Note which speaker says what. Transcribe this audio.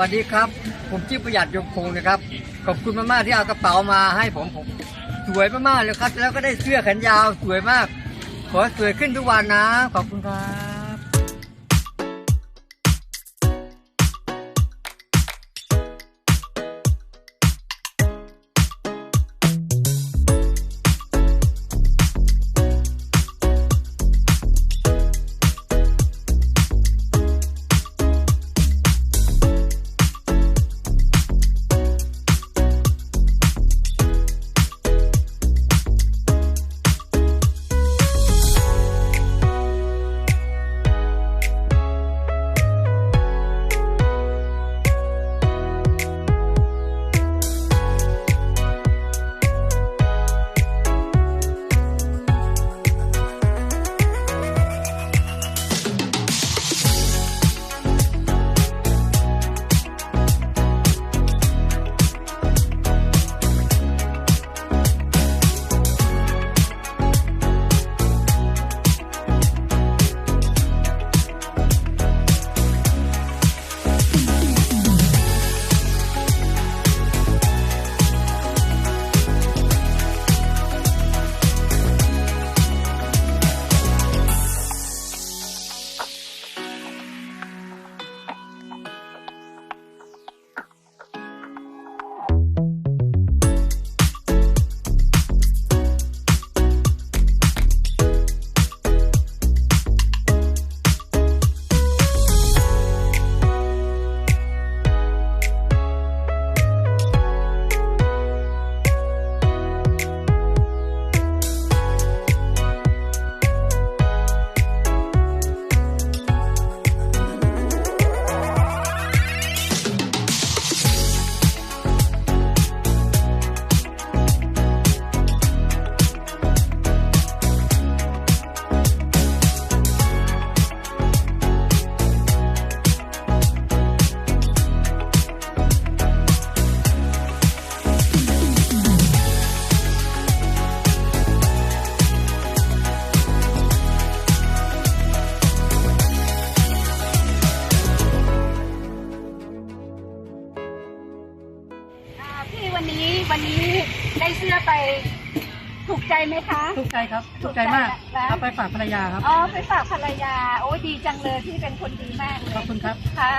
Speaker 1: สวัสดีครับ ผมชื่อประหยัดยมพงศ์นะครับ ขอบคุณมากๆที่เอากระเป๋ามาให้ผมผมสวยมากๆเลยครับ แล้วก็ได้เสื้อแขนยาวสวยมาก ขอสวยขึ้นทุกวันนะ ขอบคุณครับ
Speaker 2: วันนี้วันนี้ได้เสื้อไปถูกใจไหมคะ
Speaker 3: ถูกใจครับถูกใจมาก
Speaker 2: ถูกใจนะ
Speaker 3: เอาไปฝากภรรยาครับ
Speaker 2: อ๋อไปฝากภรรยา โอ้ยดีจังเลยพี่เป็นคนดีมากเลย
Speaker 3: ขอบคุณครับ
Speaker 2: ค่ะ